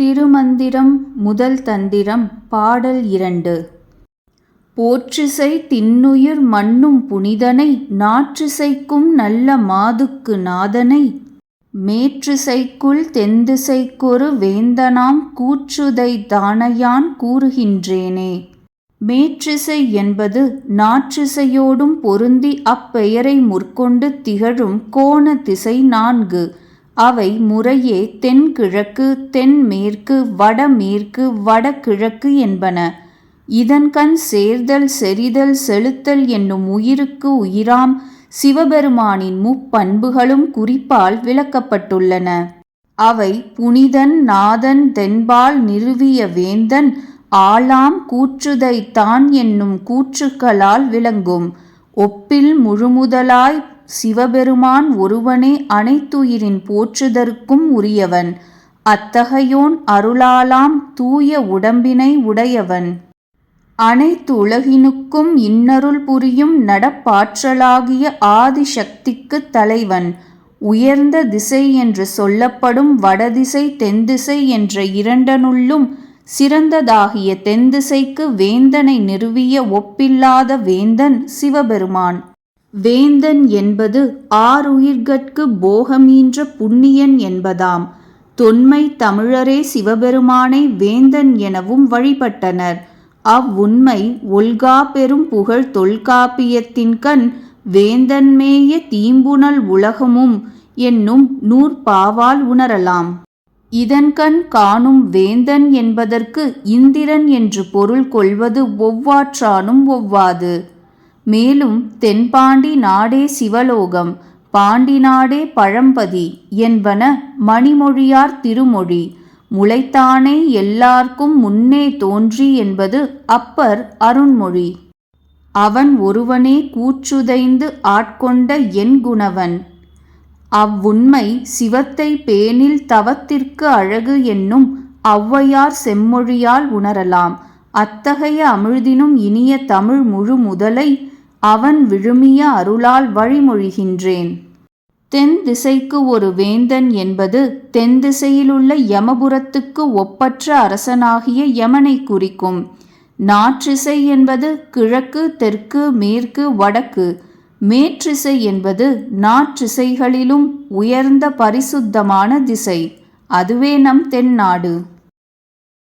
திருமந்திரம் முதல் தந்திரம் பாடல் இரண்டு. போற்றிசை தின்னுயிர் மண்ணும் புனிதனை நாற்றிசைக்கும் நல்ல மாதுக்கு நாதனை மேற்றிசைக்குள் தெந்திசைக்கொரு வேந்தனாம் கூற்றுதை தானையான் கூறுகின்றேனே. மேற்றிசை என்பது நாற்றிசையோடும் பொருந்தி அப்பெயரை முற்கொண்டு திகழும் கோண திசை நான்கு. அவை முறையே தென்கிழக்கு தென்மேற்கு வடமேற்கு வடகிழக்கு என்பன. இதன்கண் சேர்தல் செறிதல் செலுத்தல் என்னும் உயிருக்கு உயிராம் சிவபெருமானின் முப்பண்புகளும் குறிப்பால் விளக்கப்பட்டுள்ளன. அவை புனிதன் நாதன் தென்பால் நிறுவிய வேந்தன் ஆளாம் கூற்றுதைத்தான் என்னும் கூற்றுக்களால் விளங்கும். ஒப்பில் முழுமுதலாய் சிவபெருமான் ஒருவனே அனைத்துயிரின் போற்றுதற்கும் உரியவன். அத்தகையோன் அருளாலாம் தூய உடம்பினை உடையவன். அனைத்து உலகினுக்கும் இன்னருள் புரியும் நடப்பாற்றலாகிய ஆதிசக்திக்கு தலைவன். உயர்ந்த திசை என்று சொல்லப்படும் வடதிசை தென்திசை என்ற இரண்டனுள்ளும் சிறந்ததாகிய தென்திசைக்கு வேந்தனை நிறுவிய ஒப்பில்லாத வேந்தன் சிவபெருமான். வேந்தன் என்பது ஆறுயிர்கட்கு போகமீன்ற புண்ணியன் என்பதாம். தொன்மை தமிழரே சிவபெருமானை வேந்தன் எனவும் வழிபட்டனர். அவ்வுண்மை ஒல்கா பெரும் புகழ் தொல்காப்பியத்தின்கண் வேந்தன்மேய தீம்புணல் உலகமும் என்னும் நூற்பாவால் உணரலாம். இதன்கண் காணும் வேந்தன் என்பதற்கு இந்திரன் என்று பொருள் கொள்வது ஒவ்வாற்றானும் ஒவ்வாது. மேலும் தென்பாண்டி நாடே சிவலோகம் பாண்டி நாடே பழம்பதி என்பன மணிமொழியார் திருமொழி. முளைத்தானே எல்லார்க்கும் முன்னே தோன்றி என்பது அப்பர் அருண்மொழி. அவன் ஒருவனே கூற்றுதைந்து ஆட்கொண்ட என் குணவன். அவ்வுண்மை சிவத்தை பேணில் தவத்திற்கு அழகு என்னும் ஔவையார் செம்மொழியால் உணரலாம். அத்தகைய அமிழ்தினும் இனிய தமிழ் முழு முதலை அவன் விழுமிய அருளால் வழிமொழிகின்றேன். தென் திசைக்கு ஒரு வேந்தன் என்பது தென் திசையிலுள்ள யமபுரத்துக்கு ஒப்பற்ற அரசனாகிய யமனை குறிக்கும். நாற்றிசை என்பது கிழக்கு தெற்கு மேற்கு வடக்கு. மேற்றிசை என்பது நாற்றிசைகளிலும் உயர்ந்த பரிசுத்தமான திசை. அதுவே நம் தென்னாடு